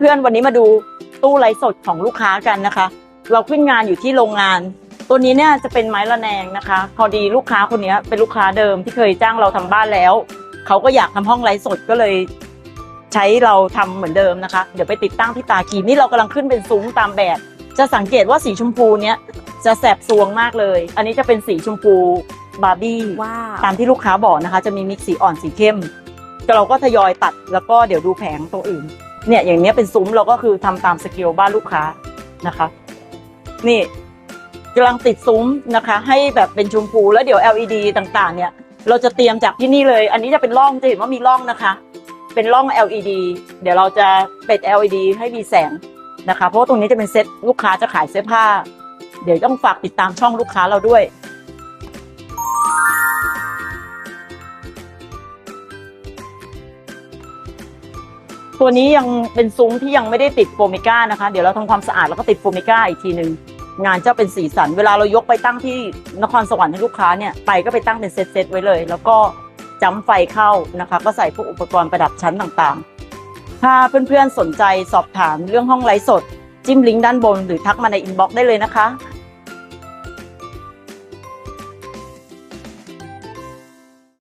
เพื่อนๆ วันนี้มาดูตู้ไลฟ์สดของลูกค้ากันนะคะ เราขึ้นงานอยู่ที่โรงงาน ตัวนี้เนี่ยจะเป็นไม้ระแนงนะคะ พอดีลูกค้าคนนี้เป็นลูกค้าเดิมที่เคยจ้างเราทำบ้านแล้ว เขาก็อยากทำห้องไลฟ์สดก็เลย ใช้เราทำเหมือนเดิมนะคะ เดี๋ยวไปติดตั้งที่ตาคีนี่เรากำลังขึ้นเป็นซุ้มตามแบบ จะสังเกตว่าสีชมพูเนี้ยจะแสบซวงมากเลย อันนี้จะเป็นสีชมพูบาร์บี้ว้าวตามที่ลูกค้าบอกนะคะ จะมีมิกซ์สีอ่อนสีเข้มก็ เราก็ทยอยตัดแล้วก็เดี๋ยวดูแผงตรงอื่น เนี่ยอย่างเนี้ยเป็นซุ้มเราก็คือทำตามสเกลบ้านลูกค้านะคะ นี่กำลังติดซุ้มนะคะ ให้แบบเป็นชมพูแล้วเดี๋ยว LED ต่างๆ เนี่ย เราจะเตรียมจากที่นี่เลย อันนี้จะเป็นร่องจะเห็นว่ามีร่องนะคะ เป็นร่อง LED เดี๋ยวเราจะเป็ด LED ให้มีแสงนะคะ เพราะว่าตรงนี้จะเป็นเซ็ตลูกค้าจะขายเสื้อผ้า เดี๋ยวต้องฝากติดตามช่องลูกค้าเราด้วย ตัวนี้ยังเป็นซุ้มที่ยังไม่ได้ติดโฟมิก้านะคะ เดี๋ยวเราทำความสะอาดแล้วก็ติดโฟมิก้าอีกทีหนึ่งงานจะเป็นสีสัน เวลาเรายกไปตั้งที่นครสวรรค์ให้ลูกค้าเนี่ยไปก็ไปตั้งเป็นเซตๆไว้เลย แล้วก็จ้ำไฟเข้านะคะ ก็ใส่พวกอุปกรณ์ประดับชั้นต่างๆ ถ้าเพื่อนๆสนใจสอบถามเรื่องห้องไลฟ์สด จิ้มลิงก์ด้านบนหรือทักมาในอินบ็อกซ์ได้เลยนะคะ